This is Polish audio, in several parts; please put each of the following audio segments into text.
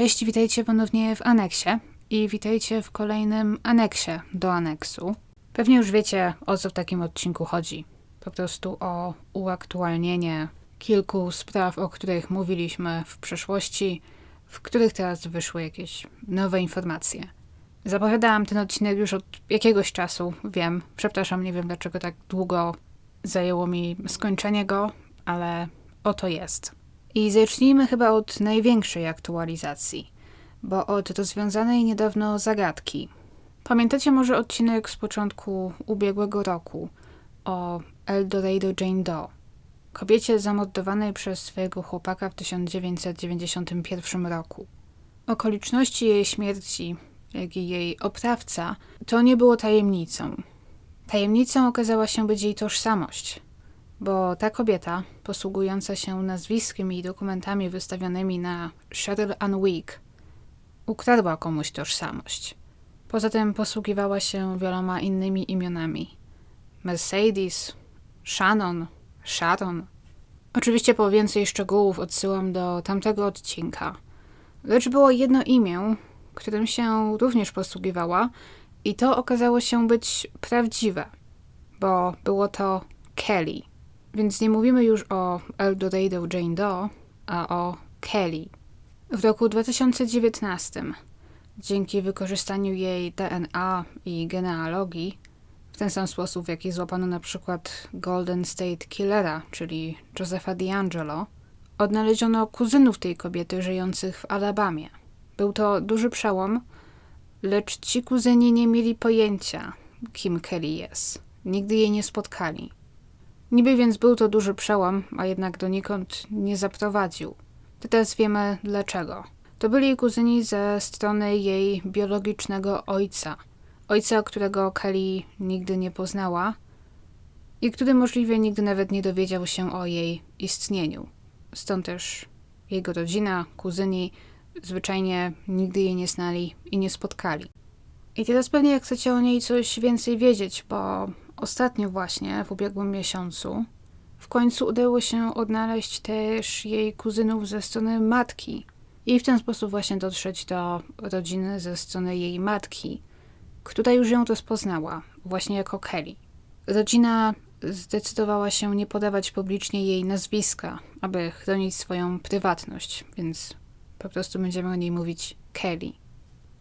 Cześć, witajcie ponownie w aneksie i witajcie w kolejnym aneksie do aneksu. Pewnie już wiecie, o co w takim odcinku chodzi. Po prostu o uaktualnienie kilku spraw, o których mówiliśmy w przeszłości, w których teraz wyszły jakieś nowe informacje. Zapowiadałam ten odcinek już od jakiegoś czasu, wiem. Przepraszam, nie wiem dlaczego tak długo zajęło mi skończenie go, ale oto jest. I zacznijmy chyba od największej aktualizacji, bo od rozwiązanej niedawno zagadki. Pamiętacie może odcinek z początku ubiegłego roku o Eldorado Jane Doe, kobiecie zamordowanej przez swojego chłopaka w 1991 roku. Okoliczności jej śmierci, jak i jej oprawca, to nie było tajemnicą. Tajemnicą okazała się być jej tożsamość – bo ta kobieta, posługująca się nazwiskiem i dokumentami wystawionymi na Cheryl Ann Week, ukradła komuś tożsamość. Poza tym posługiwała się wieloma innymi imionami. Mercedes, Shannon, Sharon. Oczywiście po więcej szczegółów odsyłam do tamtego odcinka. Lecz było jedno imię, którym się również posługiwała i to okazało się być prawdziwe, bo było to Kelly. Więc nie mówimy już o Eldorado Jane Doe, a o Kelly. W roku 2019, dzięki wykorzystaniu jej DNA i genealogii, w ten sam sposób, w jaki złapano na przykład Golden State Killera, czyli Josepha D'Angelo, odnaleziono kuzynów tej kobiety żyjących w Alabamie. Był to duży przełom, lecz ci kuzyni nie mieli pojęcia, kim Kelly jest. Nigdy jej nie spotkali. Niby więc był to duży przełom, a jednak donikąd nie zaprowadził. Teraz wiemy dlaczego. To byli kuzyni ze strony jej biologicznego ojca. Ojca, którego Kelly nigdy nie poznała i który możliwie nigdy nawet nie dowiedział się o jej istnieniu. Stąd też jego rodzina, kuzyni zwyczajnie nigdy jej nie znali i nie spotkali. I teraz pewnie jak chcecie o niej coś więcej wiedzieć, bo Ostatnio właśnie, w ubiegłym miesiącu, w końcu udało się odnaleźć też jej kuzynów ze strony matki i w ten sposób właśnie dotrzeć do rodziny ze strony jej matki, która już ją rozpoznała, właśnie jako Kelly. Rodzina zdecydowała się nie podawać publicznie jej nazwiska, aby chronić swoją prywatność, więc po prostu będziemy o niej mówić Kelly.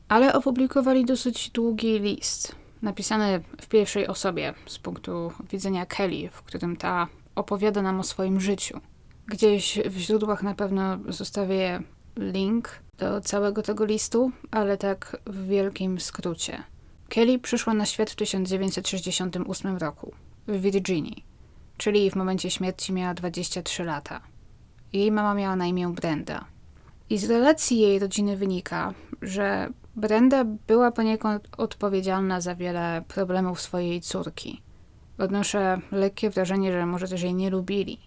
Ale opublikowali dosyć długi list, napisane w pierwszej osobie z punktu widzenia Kelly, w którym ta opowiada nam o swoim życiu. Gdzieś w źródłach na pewno zostawię link do całego tego listu, ale tak w wielkim skrócie. Kelly przyszła na świat w 1968 roku w Virginii, czyli w momencie śmierci miała 23 lata. Jej mama miała na imię Brenda. I z relacji jej rodziny wynika, że Brenda była poniekąd odpowiedzialna za wiele problemów swojej córki. Odnoszę lekkie wrażenie, że może też jej nie lubili.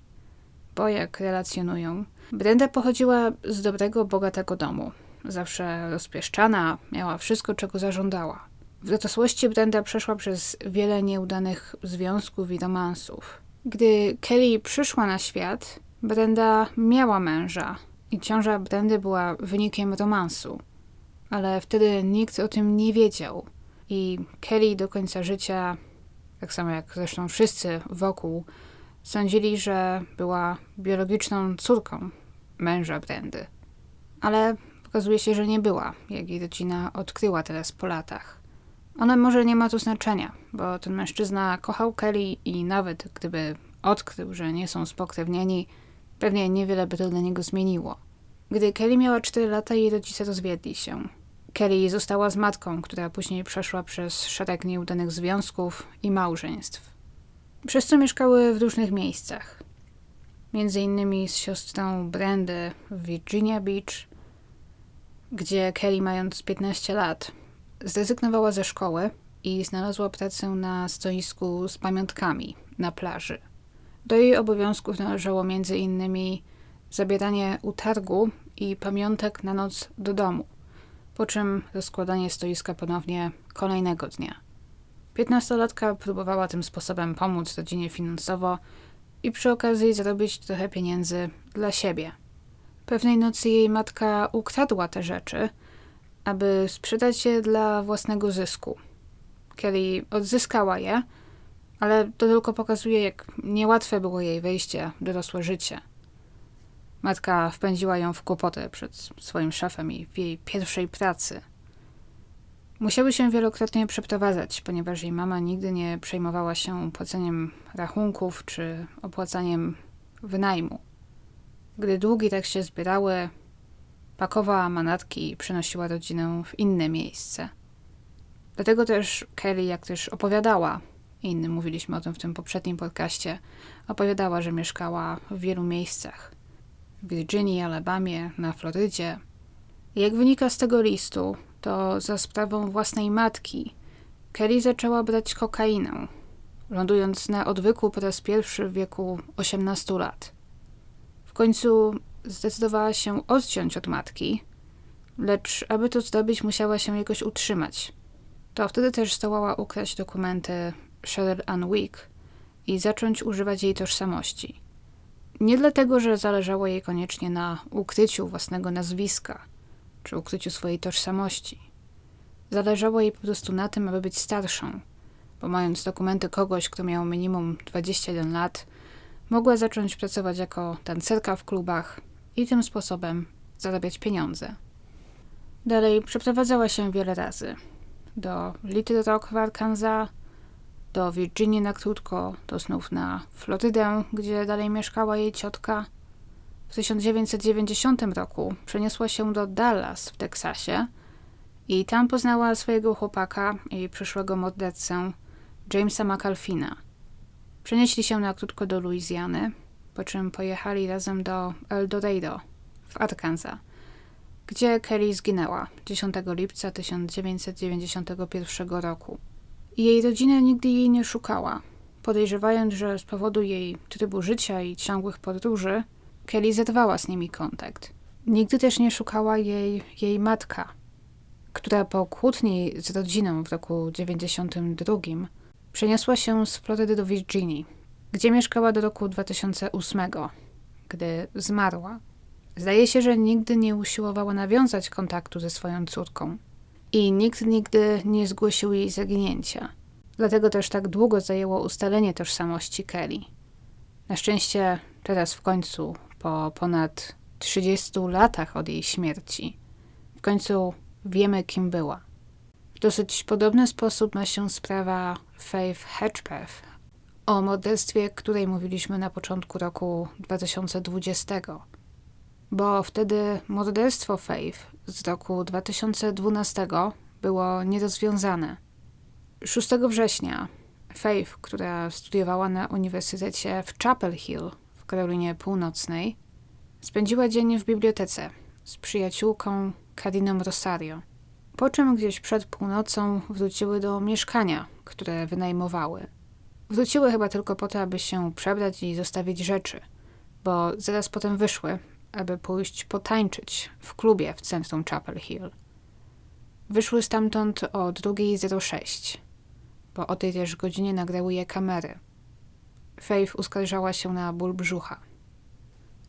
Bo jak relacjonują, Brenda pochodziła z dobrego, bogatego domu. Zawsze rozpieszczana, miała wszystko, czego zażądała. W dorosłości Brenda przeszła przez wiele nieudanych związków i romansów. Gdy Kelly przyszła na świat, Brenda miała męża i ciąża Brendy była wynikiem romansu ale wtedy nikt o tym nie wiedział. I Kelly do końca życia, tak samo jak zresztą wszyscy wokół, sądzili, że była biologiczną córką męża Brendy. Ale okazuje się, że nie była, jak jej rodzina odkryła teraz po latach. Ona może nie ma tu znaczenia, bo ten mężczyzna kochał Kelly i nawet gdyby odkrył, że nie są spokrewnieni, pewnie niewiele by to dla niego zmieniło. Gdy Kelly miała 4 lata, jej rodzice rozwiedli się. Kelly została z matką, która później przeszła przez szereg nieudanych związków i małżeństw. Przez co mieszkały w różnych miejscach. Między innymi z siostrą Brandy w Virginia Beach, gdzie Kelly, mając 15 lat, zrezygnowała ze szkoły i znalazła pracę na stoisku z pamiątkami na plaży. Do jej obowiązków należało między innymi zabieranie utargu i pamiątek na noc do domu po czym rozkładanie stoiska ponownie kolejnego dnia. Piętnastolatka próbowała tym sposobem pomóc rodzinie finansowo i przy okazji zarobić trochę pieniędzy dla siebie. Pewnej nocy jej matka ukradła te rzeczy, aby sprzedać je dla własnego zysku. Kelly odzyskała je, ale to tylko pokazuje, jak niełatwe było jej wejście w dorosłe życie. Matka wpędziła ją w kłopoty przed swoim szefem i w jej pierwszej pracy. Musiały się wielokrotnie przeprowadzać, ponieważ jej mama nigdy nie przejmowała się płaceniem rachunków czy opłacaniem wynajmu. Gdy długi tak się zbierały, pakowała manatki i przenosiła rodzinę w inne miejsce. Dlatego też Kelly, jak też opowiadała, innym mówiliśmy o tym w tym poprzednim podcaście, opowiadała, że mieszkała w wielu miejscach. Virginii, Alabamie, na Florydzie. Jak wynika z tego listu, to za sprawą własnej matki Kelly zaczęła brać kokainę, lądując na odwyku po raz pierwszy w wieku 18 lat. W końcu zdecydowała się odciąć od matki, lecz aby to zdobyć, musiała się jakoś utrzymać. To wtedy też zdołała ukraść dokumenty Cheryl Ann Wick i zacząć używać jej tożsamości. Nie dlatego, że zależało jej koniecznie na ukryciu własnego nazwiska czy ukryciu swojej tożsamości. Zależało jej po prostu na tym, aby być starszą, bo mając dokumenty kogoś, kto miał minimum 21 lat, mogła zacząć pracować jako tancerka w klubach i tym sposobem zarabiać pieniądze. Dalej przeprowadzała się wiele razy do Little Rock w Arkansas, do Virginii na krótko, do znów na Florydę, gdzie dalej mieszkała jej ciotka. W 1990 roku przeniosła się do Dallas w Teksasie i tam poznała swojego chłopaka i przyszłego mordercę Jamesa McAlfina. Przenieśli się na krótko do Luizjany, po czym pojechali razem do El Dorado w Arkansas, gdzie Kelly zginęła 10 lipca 1991 roku. Jej rodzina nigdy jej nie szukała, podejrzewając, że z powodu jej trybu życia i ciągłych podróży Kelly zerwała z nimi kontakt. Nigdy też nie szukała jej jej matka, która po kłótni z rodziną w roku 92 przeniosła się z Florydy do Virginii, gdzie mieszkała do roku 2008, gdy zmarła. Zdaje się, że nigdy nie usiłowała nawiązać kontaktu ze swoją córką i nikt nigdy nie zgłosił jej zaginięcia. Dlatego też tak długo zajęło ustalenie tożsamości Kelly. Na szczęście teraz w końcu, po ponad 30 latach od jej śmierci, w końcu wiemy, kim była. W dosyć podobny sposób ma się sprawa Faith Hedgepath, o morderstwie, której mówiliśmy na początku roku 2020. Bo wtedy morderstwo Faith z roku 2012 było nierozwiązane. 6 września Faith, która studiowała na Uniwersytecie w Chapel Hill w Karolinie Północnej, spędziła dzień w bibliotece z przyjaciółką Kariną Rosario. Po czym gdzieś przed północą wróciły do mieszkania, które wynajmowały. Wróciły chyba tylko po to, aby się przebrać i zostawić rzeczy, bo zaraz potem wyszły, aby pójść potańczyć w klubie w centrum Chapel Hill. Wyszły stamtąd o 2.06, bo o tej też godzinie nagrały je kamery. Faith uskarżała się na ból brzucha.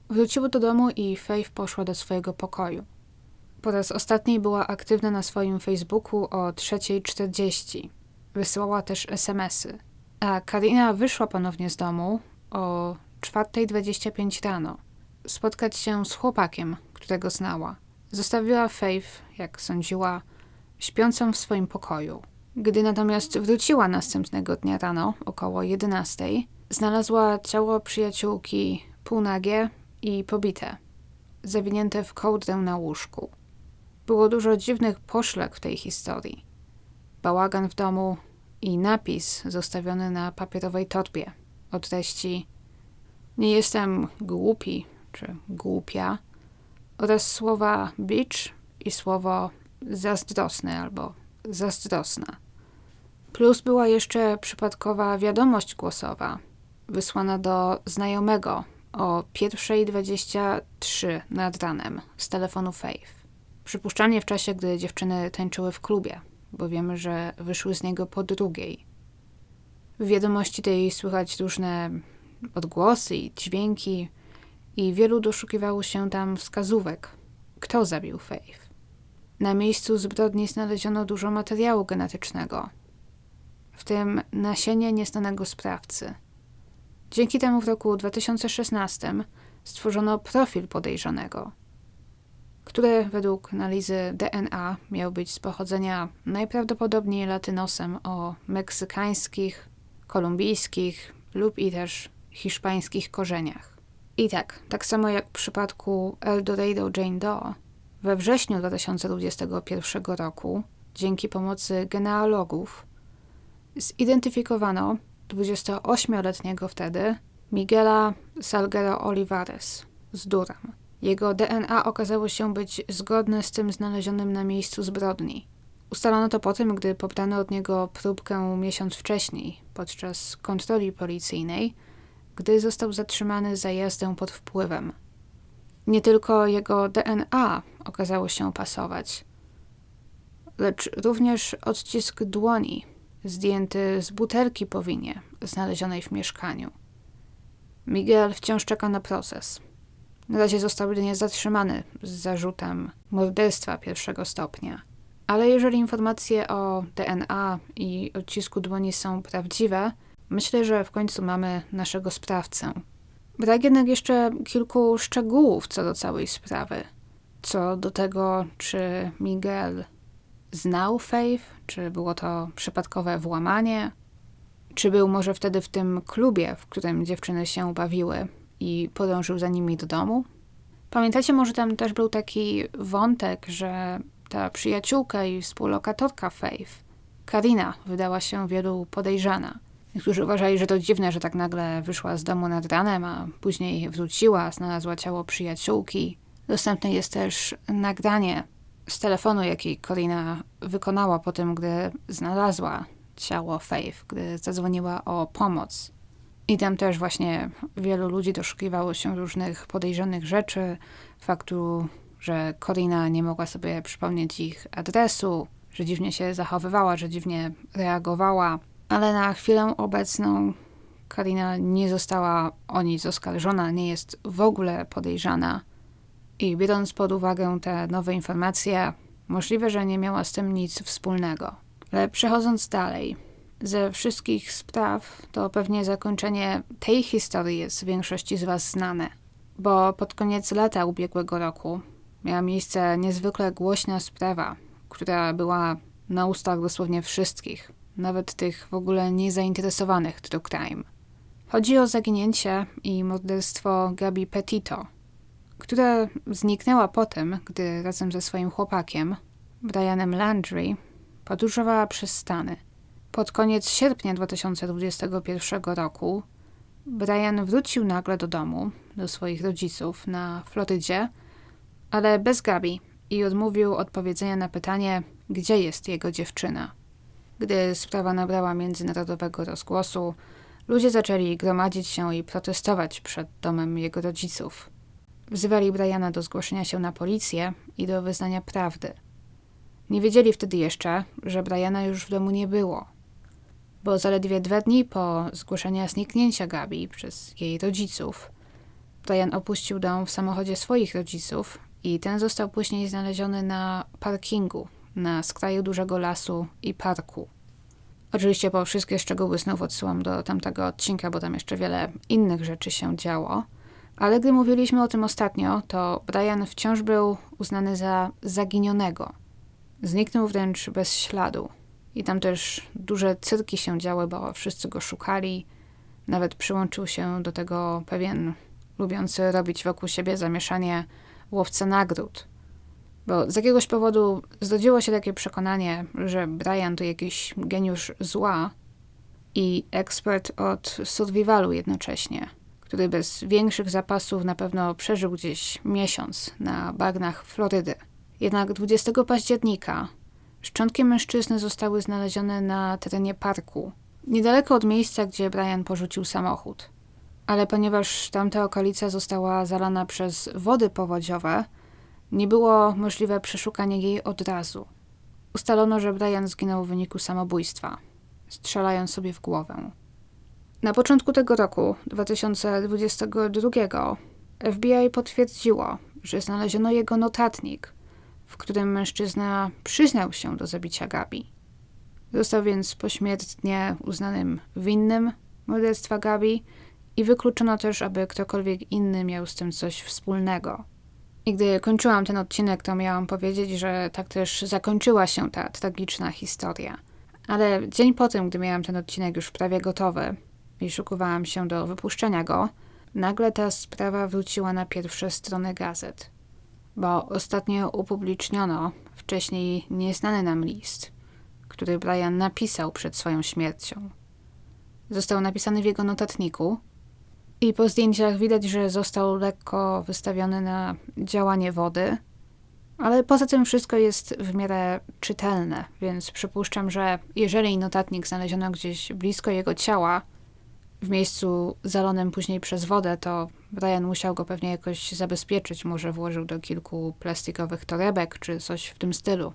Wróciły do domu i Faith poszła do swojego pokoju. Po raz ostatni była aktywna na swoim Facebooku o 3.40. Wysyłała też SMSy. A Karina wyszła ponownie z domu o 4.25 rano spotkać się z chłopakiem, którego znała. Zostawiła Faith, jak sądziła, śpiącą w swoim pokoju. Gdy natomiast wróciła następnego dnia rano, około 11, znalazła ciało przyjaciółki półnagie i pobite, zawinięte w kołdrę na łóżku. Było dużo dziwnych poszlek w tej historii. Bałagan w domu i napis zostawiony na papierowej torbie o treści Nie jestem głupi czy głupia oraz słowa bitch i słowo zazdrosny albo zazdrosna. Plus była jeszcze przypadkowa wiadomość głosowa wysłana do znajomego o 1.23 nad ranem z telefonu Faith. Przypuszczalnie w czasie, gdy dziewczyny tańczyły w klubie, bo wiemy, że wyszły z niego po drugiej. W wiadomości tej słychać różne odgłosy i dźwięki, i wielu doszukiwało się tam wskazówek, kto zabił Faith. Na miejscu zbrodni znaleziono dużo materiału genetycznego, w tym nasienie nieznanego sprawcy. Dzięki temu w roku 2016 stworzono profil podejrzanego, który według analizy DNA miał być z pochodzenia najprawdopodobniej latynosem o meksykańskich, kolumbijskich lub i też hiszpańskich korzeniach. I tak, tak samo jak w przypadku Eldorado Jane Doe, we wrześniu 2021 roku, dzięki pomocy genealogów, zidentyfikowano 28-letniego wtedy Miguela Salguero Olivares z Durham. Jego DNA okazało się być zgodne z tym znalezionym na miejscu zbrodni. Ustalono to po tym, gdy pobrano od niego próbkę miesiąc wcześniej, podczas kontroli policyjnej, gdy został zatrzymany za jazdę pod wpływem. Nie tylko jego DNA okazało się pasować, lecz również odcisk dłoni zdjęty z butelki po winie znalezionej w mieszkaniu. Miguel wciąż czeka na proces. Na razie został jedynie zatrzymany z zarzutem morderstwa pierwszego stopnia. Ale jeżeli informacje o DNA i odcisku dłoni są prawdziwe, myślę, że w końcu mamy naszego sprawcę. Brak jednak jeszcze kilku szczegółów co do całej sprawy. Co do tego, czy Miguel znał Faith, czy było to przypadkowe włamanie, czy był może wtedy w tym klubie, w którym dziewczyny się bawiły i podążył za nimi do domu. Pamiętacie, może tam też był taki wątek, że ta przyjaciółka i współlokatorka Faith, Karina, wydała się wielu podejrzana. Niektórzy uważali, że to dziwne, że tak nagle wyszła z domu nad ranem, a później wróciła, znalazła ciało przyjaciółki. Dostępne jest też nagranie z telefonu, jaki Corina wykonała po tym, gdy znalazła ciało Faith, gdy zadzwoniła o pomoc. I tam też właśnie wielu ludzi doszukiwało się różnych podejrzanych rzeczy, faktu, że Corina nie mogła sobie przypomnieć ich adresu, że dziwnie się zachowywała, że dziwnie reagowała, ale na chwilę obecną Karina nie została o nic oskarżona, nie jest w ogóle podejrzana. I biorąc pod uwagę te nowe informacje, możliwe, że nie miała z tym nic wspólnego. Ale przechodząc dalej, ze wszystkich spraw, to pewnie zakończenie tej historii jest większości z Was znane, bo pod koniec lata ubiegłego roku miała miejsce niezwykle głośna sprawa, która była na ustach dosłownie wszystkich, nawet tych w ogóle niezainteresowanych true crime. Chodzi o zaginięcie i morderstwo Gabi Petito, która zniknęła potem, gdy razem ze swoim chłopakiem, Brianem Landry, podróżowała przez Stany. Pod koniec sierpnia 2021 roku Brian wrócił nagle do domu, do swoich rodziców na Florydzie, ale bez Gabi i odmówił odpowiedzenia na pytanie, gdzie jest jego dziewczyna. Gdy sprawa nabrała międzynarodowego rozgłosu, ludzie zaczęli gromadzić się i protestować przed domem jego rodziców. Wzywali Briana do zgłoszenia się na policję i do wyznania prawdy. Nie wiedzieli wtedy jeszcze, że Briana już w domu nie było, bo zaledwie dwa dni po zgłoszeniu zniknięcia Gabi przez jej rodziców, Brian opuścił dom w samochodzie swoich rodziców i ten został później znaleziony na parkingu na skraju dużego lasu i parku. Oczywiście po wszystkie szczegóły znów odsyłam do tamtego odcinka, bo tam jeszcze wiele innych rzeczy się działo. Ale gdy mówiliśmy o tym ostatnio, to Brian wciąż był uznany za zaginionego. Zniknął wręcz bez śladu. I tam też duże cyrki się działy, bo wszyscy go szukali. Nawet przyłączył się do tego pewien lubiący robić wokół siebie zamieszanie łowca nagród. Bo z jakiegoś powodu zrodziło się takie przekonanie, że Brian to jakiś geniusz zła i ekspert od survivalu jednocześnie który bez większych zapasów na pewno przeżył gdzieś miesiąc na bagnach Florydy. Jednak 20 października szczątki mężczyzny zostały znalezione na terenie parku, niedaleko od miejsca, gdzie Brian porzucił samochód. Ale ponieważ tamta okolica została zalana przez wody powodziowe, nie było możliwe przeszukanie jej od razu. Ustalono, że Brian zginął w wyniku samobójstwa, strzelając sobie w głowę. Na początku tego roku, 2022, FBI potwierdziło, że znaleziono jego notatnik, w którym mężczyzna przyznał się do zabicia Gabi. Został więc pośmiertnie uznanym winnym morderstwa Gabi i wykluczono też, aby ktokolwiek inny miał z tym coś wspólnego. I gdy kończyłam ten odcinek, to miałam powiedzieć, że tak też zakończyła się ta tragiczna historia. Ale dzień po tym, gdy miałam ten odcinek już prawie gotowy i szukowałam się do wypuszczenia go, nagle ta sprawa wróciła na pierwsze strony gazet. Bo ostatnio upubliczniono wcześniej nieznany nam list, który Brian napisał przed swoją śmiercią. Został napisany w jego notatniku i po zdjęciach widać, że został lekko wystawiony na działanie wody, ale poza tym wszystko jest w miarę czytelne, więc przypuszczam, że jeżeli notatnik znaleziono gdzieś blisko jego ciała, w miejscu zalonym później przez wodę, to Brian musiał go pewnie jakoś zabezpieczyć. Może włożył do kilku plastikowych torebek czy coś w tym stylu,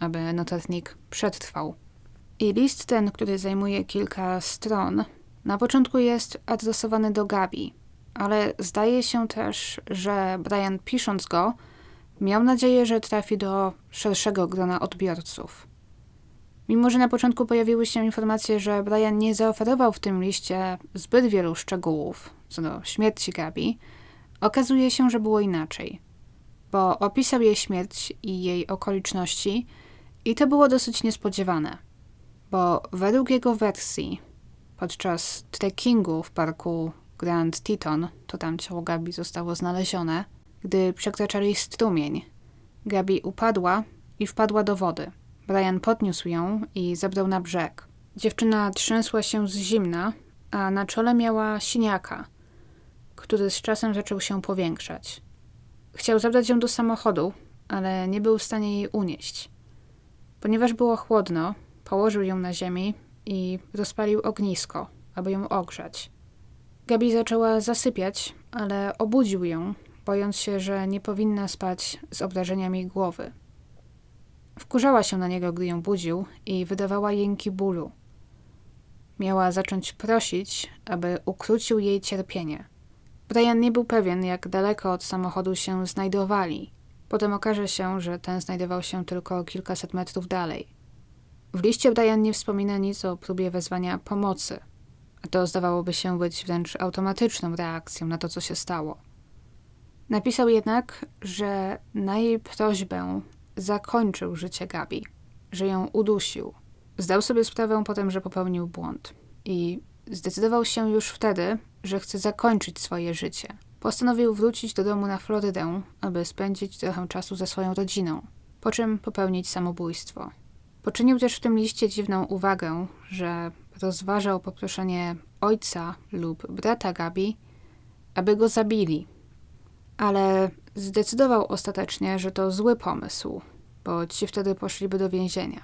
aby notatnik przetrwał. I list ten, który zajmuje kilka stron, na początku jest adresowany do Gabi, ale zdaje się też, że Brian pisząc go, miał nadzieję, że trafi do szerszego grona odbiorców. Mimo, że na początku pojawiły się informacje, że Brian nie zaoferował w tym liście zbyt wielu szczegółów co do śmierci Gabi, okazuje się, że było inaczej. Bo opisał jej śmierć i jej okoliczności i to było dosyć niespodziewane. Bo według jego wersji, podczas trekkingu w parku Grand Teton, to tam ciało Gabi zostało znalezione, gdy przekraczali strumień, Gabi upadła i wpadła do wody – Brian podniósł ją i zabrał na brzeg. Dziewczyna trzęsła się z zimna, a na czole miała siniaka, który z czasem zaczął się powiększać. Chciał zabrać ją do samochodu, ale nie był w stanie jej unieść. Ponieważ było chłodno, położył ją na ziemi i rozpalił ognisko, aby ją ogrzać. Gabi zaczęła zasypiać, ale obudził ją, bojąc się, że nie powinna spać z obrażeniami głowy. Wkurzała się na niego, gdy ją budził i wydawała jęki bólu. Miała zacząć prosić, aby ukrócił jej cierpienie. Brian nie był pewien, jak daleko od samochodu się znajdowali. Potem okaże się, że ten znajdował się tylko kilkaset metrów dalej. W liście Brian nie wspomina nic o próbie wezwania pomocy, a to zdawałoby się być wręcz automatyczną reakcją na to, co się stało. Napisał jednak, że na jej prośbę zakończył życie Gabi, że ją udusił. Zdał sobie sprawę potem, że popełnił błąd i zdecydował się już wtedy, że chce zakończyć swoje życie. Postanowił wrócić do domu na Florydę, aby spędzić trochę czasu ze swoją rodziną, po czym popełnić samobójstwo. Poczynił też w tym liście dziwną uwagę, że rozważał poproszenie ojca lub brata Gabi, aby go zabili. Ale Zdecydował ostatecznie, że to zły pomysł, bo ci wtedy poszliby do więzienia.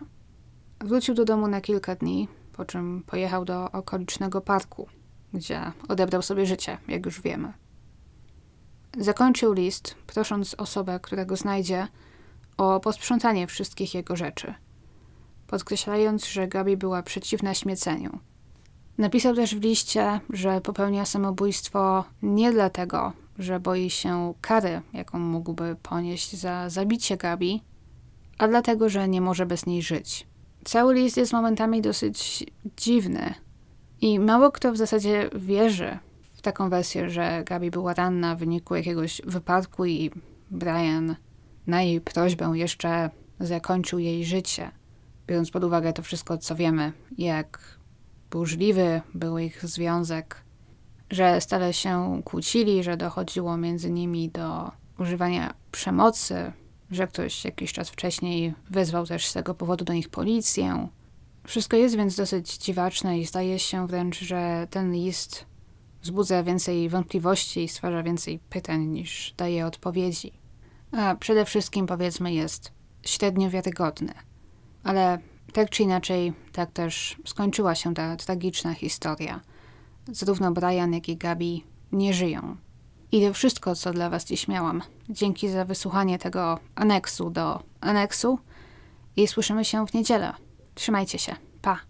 Wrócił do domu na kilka dni, po czym pojechał do okolicznego parku, gdzie odebrał sobie życie, jak już wiemy. Zakończył list, prosząc osobę, którego znajdzie, o posprzątanie wszystkich jego rzeczy, podkreślając, że Gabi była przeciwna śmieceniu. Napisał też w liście, że popełnia samobójstwo nie dlatego, że boi się kary, jaką mógłby ponieść za zabicie Gabi, a dlatego, że nie może bez niej żyć. Cały list jest momentami dosyć dziwny i mało kto w zasadzie wierzy w taką wersję, że Gabi była ranna w wyniku jakiegoś wypadku i Brian na jej prośbę jeszcze zakończył jej życie. Biorąc pod uwagę to wszystko, co wiemy, jak burzliwy był ich związek, że stale się kłócili, że dochodziło między nimi do używania przemocy, że ktoś jakiś czas wcześniej wezwał też z tego powodu do nich policję. Wszystko jest więc dosyć dziwaczne i zdaje się wręcz, że ten list wzbudza więcej wątpliwości i stwarza więcej pytań niż daje odpowiedzi. A przede wszystkim, powiedzmy, jest średnio wiarygodny. Ale tak czy inaczej, tak też skończyła się ta tragiczna historia zarówno Brian, jak i Gabi nie żyją. I to wszystko, co dla Was dziś miałam. Dzięki za wysłuchanie tego aneksu do aneksu i słyszymy się w niedzielę. Trzymajcie się. Pa!